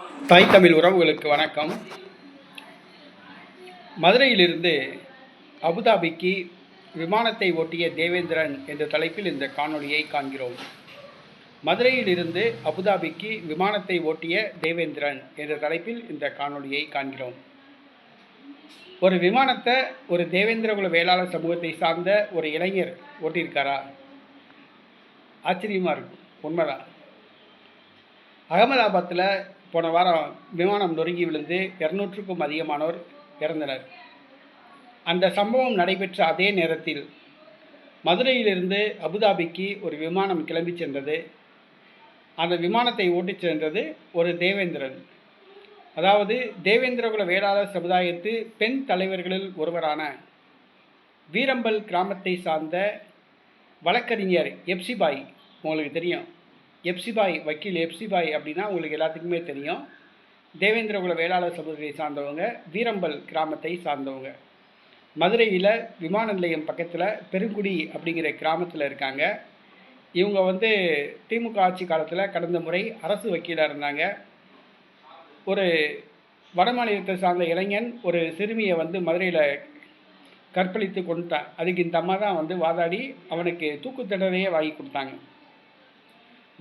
தாய் தமிழ் உறவுகளுக்கு வணக்கம். மதுரையிலிருந்து அபுதாபிக்கு விமானத்தை ஓட்டிய தேவேந்திரன் என்ற தலைப்பில் இந்த காணொளியை காண்கிறோம். மதுரையிலிருந்து அபுதாபிக்கு விமானத்தை ஓட்டிய தேவேந்திரன் என்ற தலைப்பில் இந்த காணொளியை காண்கிறோம். ஒரு விமானத்தை ஒரு தேவேந்திரகுல வேளாளர் சமூகத்தை சார்ந்த ஒரு இளைஞர் ஓட்டியிருக்காரா? ஆச்சரியமாக இருக்கும். உண்மைதான். அகமதாபாத்தில் போன வாரம் விமானம் நொறுங்கி விழுந்து இரநூற்றுக்கும் அதிகமானோர் இறந்தனர். அந்த சம்பவம் நடைபெற்ற அதே நேரத்தில் மதுரையிலிருந்து அபுதாபிக்கு ஒரு விமானம் கிளம்பி சென்றது. அந்த விமானத்தை ஓட்டிச் சென்றது ஒரு தேவேந்திரன். அதாவது தேவேந்திரகுல வேளாளர் சமுதாயத்து பெண் தலைவர்களில் ஒருவரான வீரம்பல் கிராமத்தை சார்ந்த வழக்கறிஞர் எப்சிபாய் உங்களுக்கு தெரியும். எப்சிபாய் வக்கீல் எப்சிபாய் அப்படின்னா உங்களுக்கு எல்லாத்துக்குமே தெரியும். தேவேந்திரகுல வேளாளர் சமூகத்தை சார்ந்தவங்க வீரம்பல் கிராமத்தை சார்ந்தவங்க. மதுரையில் விமான நிலையம் பக்கத்தில் பெருங்குடி அப்படிங்கிற கிராமத்தில் இருக்காங்க. இவங்க வந்து திமுக ஆட்சி காலத்தில் கடந்த முறை அரசு வக்கீலாக இருந்தாங்க. ஒரு வடமாநிலத்தை சார்ந்த இளைஞன் ஒரு சிறுமியை வந்து மதுரையில் கற்பழித்து கொண்டுட்டான் அதுக்கு இந்த அம்மா தான் வந்து வாதாடி அவனுக்கு தூக்கு தண்டனையே வாங்கி கொடுத்தாங்க.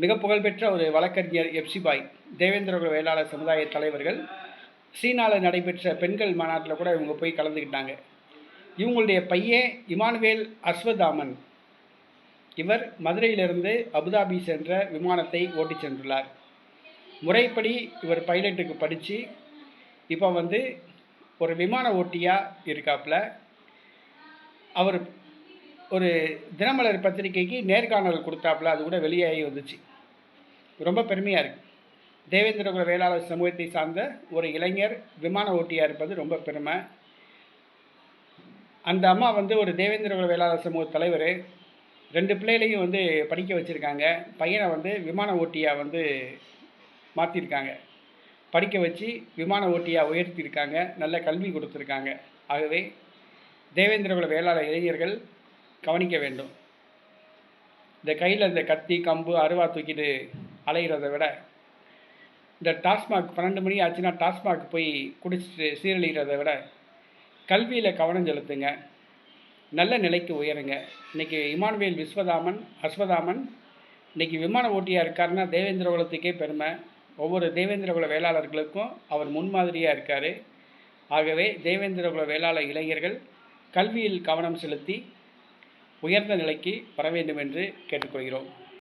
மிக புகழ்பெற்ற ஒரு வழக்கறிஞர் எப்சிபாய் தேவேந்திரகுல வேளாளர் சமுதாய தலைவர்கள் சீனாவில் நடைபெற்ற பெண்கள் மாநாட்டில் கூட இவங்க போய் கலந்துக்கிட்டாங்க. இவங்களுடைய பையன் இமானுவேல் அஸ்வதாமன். இவர் மதுரையிலிருந்து அபுதாபி சென்ற விமானத்தை ஓட்டிச் சென்றுள்ளார். முறைப்படி இவர் பைலட்டுக்கு படித்து இப்போ வந்து ஒரு விமான ஓட்டியாக இருக்காப்புல அவர் ஒரு தினமலர் பத்திரிகைக்கு நேர்காணல் கொடுத்தாப்புல அது கூட வெளியாகி வந்துச்சு. ரொம்ப பெருமையாக இருக்குது தேவேந்திரகுல வேளாளர் சமூகத்தை சார்ந்த ஒரு இளைஞர் விமான ஓட்டியாக இருப்பது ரொம்ப பெருமை. அந்த அம்மா வந்து ஒரு தேவேந்திரகுல வேளாளர் சமூக தலைவர். ரெண்டு பிள்ளைகளையும் வந்து படிக்க வச்சுருக்காங்க. பையனை வந்து விமான ஓட்டியாக வந்து மாற்றிருக்காங்க படிக்க வச்சு விமான ஓட்டியாக உயர்த்தியிருக்காங்க நல்ல கல்வி கொடுத்துருக்காங்க. ஆகவே தேவேந்திரகுல வேளாளர் இளைஞர்கள் கவனிக்க வேண்டும். இந்த கையில் இந்த கத்தி கம்பு அருவா தூக்கிட்டு அலைகிறத விட இந்த டாஸ்மாக் பன்னெண்டு மணி ஆச்சுன்னா டாஸ்மாக் போய் குடிச்சிட்டு சீரழிகிறத விட கல்வியில் கவனம் செலுத்துங்க. நல்ல நிலைக்கு உயருங்க. இன்றைக்கி இமானுவேல் விஸ்வதாமன் அஸ்வதாமன் இன்றைக்கி விமான ஓட்டியாக இருக்காருன்னா தேவேந்திர குலத்துக்கே பெருமை. ஒவ்வொரு தேவேந்திர குல வேளாளர்களுக்கும் அவர் முன்மாதிரியாக இருக்கார். ஆகவே தேவேந்திர குல வேளாளர் இளைஞர்கள் கல்வியில் கவனம் செலுத்தி உயர்ந்த நிலைக்கு வர வேண்டும் என்று கேட்டுக்கொள்கிறோம்.